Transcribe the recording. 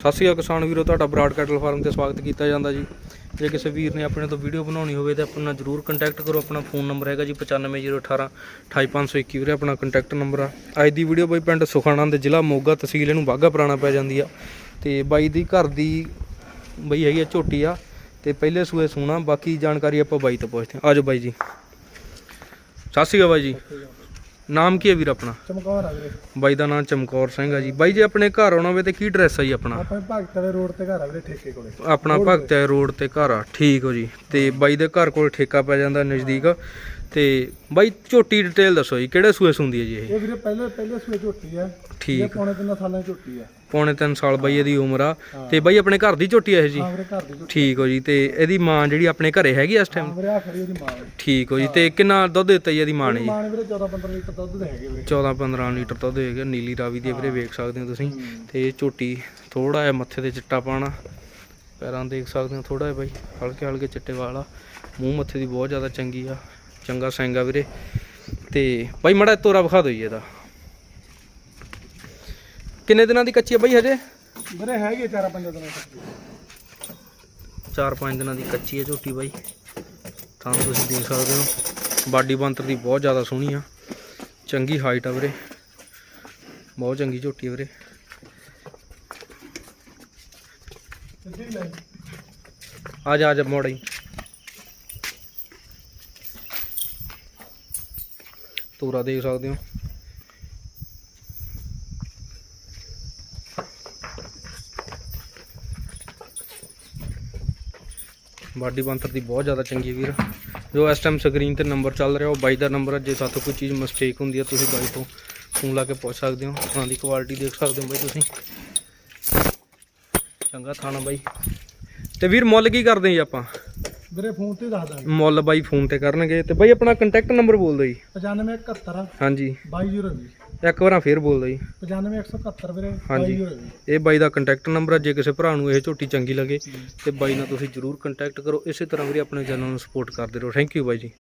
ਸਤਿ ਸ਼੍ਰੀ ਅਕਾਲ ਕਿਸਾਨ ਵੀਰੋ, ਤੁਹਾਡਾ ਬਰਾਡ ਕੈਟਲ ਫਾਰਮ ਤੇ ਸਵਾਗਤ ਕੀਤਾ ਜਾਂਦਾ ਜੀ। ਜੇ ਕਿਸੇ ਵੀਰ ਨੇ ਆਪਣੇ ਤੋਂ ਵੀਡੀਓ ਬਣਾਉਣੀ ਹੋਵੇ ਤਾਂ ਆਪਣਾ ਜਰੂਰ ਕੰਟੈਕਟ ਕਰੋ, ਆਪਣਾ ਫੋਨ ਨੰਬਰ ਹੈਗਾ ਜੀ 95018 28521 ਵੀਰੇ, ਆਪਣਾ ਕੰਟੈਕਟ ਨੰਬਰ ਆ। ਅੱਜ ਦੀ ਵੀਡੀਓ ਬਾਈ ਪਿੰਡ ਸੁਖਾਣਾ ਦੇ ਜ਼ਿਲ੍ਹਾ ਮੋਗਾ ਤਹਿਸੀਲ, ਇਹਨੂੰ ਬਾਗਾ ਪੁਰਾਣਾ ਪੈ ਜਾਂਦੀ ਆ। ਤੇ ਬਾਈ ਦੀ ਘਰ ਦੀ ਬਈ ਹੈਗੀ ਆ, ਝੋਟੀ ਆ, ਤੇ ਪਹਿਲੇ ਸੂਏ ਸੂਣਾ, ਬਾਕੀ ਜਾਣਕਾਰੀ ਆਪਾਂ ਬਾਈ ਤੋਂ ਪੁੱਛਦੇ ਹਾਂ। ਆਜੋ ਬਾਈ ਜੀ। ਸਤਿ ਸ਼੍ਰੀ ਅਕਾਲ ਬਾਈ ਜੀ। ਨਾਮ ਕੀ ਹੈ ਵੀਰ ਆਪਣਾ? ਚਮਕੌਰ ਆ ਵੀਰੇ। ਬਾਈ ਦਾ ਨਾਮ ਚਮਕੌਰ ਸਿੰਘ ਆ ਜੀ। ਬਾਈ ਜੇ ਆਪਣੇ ਘਰ ਆਉਣਾ ਹੋਵੇ ਤੇ ਕੀ ਐਡਰੈਸ ਆ ਜੀ ਆਪਣਾ? ਆਪਾਂ ਭਗਤ ਵਾਲੇ ਰੋਡ ਤੇ ਘਰ ਆ ਵੀਰੇ ਠੇਕੇ ਕੋਲੇ। ਆਪਣਾ ਭਗਤ ਰੋਡ ਤੇ ਘਰ ਆ। ਠੀਕ ਹੋ ਜੀ। ਤੇ ਬਾਈ ਦੇ ਘਰ ਕੋਲ ਠੇਕਾ ਪੈ ਜਾਂਦਾ ਨਜ਼ਦੀਕ। ਤੇ ਬਾਈ ਝੋਟੀ ਡਿਟੇਲ ਦੱਸੋ ਜੀ ਕਿਹੜੇ ਸੂਏ ਸੁੰਦੀ ਹੈ ਜੀ ਇਹ? ਇਹ ਵੀਰੇ ਪਹਿਲੇ ਪਹਿਲੇ ਸੂਏ ਝੋਟੀ ਇਹ ਠੀਕ ਪੌਣੇ ਤਿੰਨ ਸਾਲਾਂ ਦੀ ਝੋਟੀ ਆ ਪੌਣੇ 3 ਸਾਲ ਬਾਈ ਇਹਦੀ ਉਮਰ ਆ। ਤੇ ਬਾਈ ਆਪਣੇ ਘਰ ਦੀ ਝੋਟੀ ਹੈ ਇਹ ਜੀ? ਹਾਂ ਵੀਰੇ ਘਰ ਦੀ ਝੋਟੀ ਠੀਕ ਹੋ ਜੀ ਤੇ ਇਹਦੀ ਮਾਂ ਜਿਹੜੀ ਆਪਣੇ ਘਰੇ ਹੈਗੀ ਇਸ ਟਾਈਮ ਹਾਂ ਵੀਰੇ ਆ ਖੜੀ ਉਹਦੀ ਮਾਂ। ਠੀਕ ਹੋ ਜੀ ਤੇ ਕਿੰਨਾ ਦੁੱਧ ਦਿੱਤਾ ਜੀ ਇਹਦੀ ਮਾਂ ਨੇ ਜੀ? ਮਾਂ ਨੇ ਵੀਰੇ 14 15 ਲੀਟਰ ਦੁੱਧ ਦੇ ਹੈਗੇ ਵੀਰੇ। 14 15 ਲੀਟਰ ਦੁੱਧ ਹੋਏਗਾ ਨੀਲੀ ਰਾਵੀ ਦੀ ਵੀਰੇ ਵੇਖ ਸਕਦੇ ਹੋ ਤੁਸੀਂ। ਤੇ ਇਹ ਝੋਟੀ ਥੋੜਾ ਜਿਹਾ ਮੱਥੇ ਤੇ ਚਿੱਟਾ ਪਾਣਾ ਪੈਰਾਂ ਦੇਖ ਸਕਦੇ ਹੋ ਥੋੜਾ ਜਿਹਾ ਬਾਈ ਹਲਕੇ ਹਲਕੇ ਚਿੱਟੇ ਵਾਲਾ। ਮੂੰਹ ਮੱਥੇ ਦੀ ਬਹੁਤ ਜ਼ਿਆਦਾ ਚੰਗੀ ਆ। ਚੰਗਾ ਸਿੰਗਾ ਵੀਰੇ। ਤੇ ਬਾਈ ਮੜਾ ਤੋਰਾ ਵਿਖਾ ਦਿਓ ਜੀ ਇਹਦਾ। ਕਿੰਨੇ ਦਿਨਾਂ ਦੀ ਕੱਚੀ ਆ ਬਾਈ ਹਜੇ? ਵੀਰੇ ਹੈਗੇ 4 5 ਦਿਨਾਂ ਤੱਕ 4-5 ਦਿਨਾਂ ਦੀ ਕੱਚੀ ਹੈ ਝੋਟੀ ਬਾਈ। ਤਾਂ ਤੁਸੀਂ ਦੇਖ ਸਕਦੇ ਹੋ ਬਾਡੀ ਬੰਤਰ ਦੀ ਬਹੁਤ ਜ਼ਿਆਦਾ ਸੋਹਣੀ ਆ। ਚੰਗੀ ਹਾਈਟ ਆ ਵੀਰੇ। ਬਹੁਤ ਚੰਗੀ ਝੋਟੀ ਆ ਵੀਰੇ। ਆ ਜਾ ਆ ਜਾ ਮੋੜ ਤੂਰਾ ਦੇਖ ਸਕਦੇ ਹੋ। ਬਾਡੀ ਬੰਤਰ ਦੀ ਬਹੁਤ ਜ਼ਿਆਦਾ ਚੰਗੀ ਵੀਰ। ਜੋ ਇਸ ਟਾਈਮ ਸਕਰੀਨ ਤੇ ਨੰਬਰ ਚੱਲ ਰਿਹਾ, ਉਹ ਬਾਈ ਦਾ ਨੰਬਰ ਹੈ ਜੇ ਸਾਥੋਂ ਕੋਈ ਚੀਜ਼ ਮਿਸਟੇਕ ਹੁੰਦੀ ਹੈ ਤੁਸੀਂ ਬਾਈ ਤੋਂ ਫੋਨ ਲਾ ਕੇ ਪੁੱਛ ਸਕਦੇ ਹੋ। ਥਾਂ ਦੀ ਕੁਆਲਿਟੀ ਦੇਖ ਸਕਦੇ ਹੋ ਬਾਈ ਤੁਸੀਂ। ਚੰਗਾ ਥਾਣਾ ਬਾਈ। ਤੇ ਵੀਰ ਮੁੱਲ ਕੀ ਕਰਦੇ ਜੀ ਆਪਾਂ? ਵੀਰੇ ਫੋਨ ਤੇ ਦੱਸ ਦਾਂਗੇ। ਮੁੱਲ ਬਾਈ ਫੋਨ ਤੇ ਕਰਨਗੇ ਤੇ ਬਾਈ ਆਪਣਾ ਕੰਟੈਕਟ ਨੰਬਰ ਬੋਲ ਦਿਓ ਜੀ। 9571 ਹਾਂਜੀ। 2220 ਇੱਕ ਵਾਰਾਂ ਫੇਰ ਬੋਲ ਦਿਓ ਜੀ। 95171 ਵੀਰੇ ਹਾਂਜੀ। 2220 ਇਹ ਬਾਈ ਦਾ ਕੰਟੈਕਟ ਨੰਬਰ ਹੈ ਜੇ ਕਿਸੇ ਭਰਾ ਨੂੰ ਇਹ ਝੋਟੀ ਚੰਗੀ ਲੱਗੇ ਤੇ ਬਾਈ ਨਾਲ ਤੁਸੀਂ ਜਰੂਰ ਕੰਟੈਕਟ ਕਰੋ। ਇਸੇ ਤਰ੍ਹਾਂ ਵੀਰੇ ਆਪਣੇ ਚੈਨਲ ਨੂੰ ਸਪੋਰਟ ਕਰਦੇ ਰਹੋ। ਥੈਂਕ ਯੂ ਬਾਈ ਜੀ।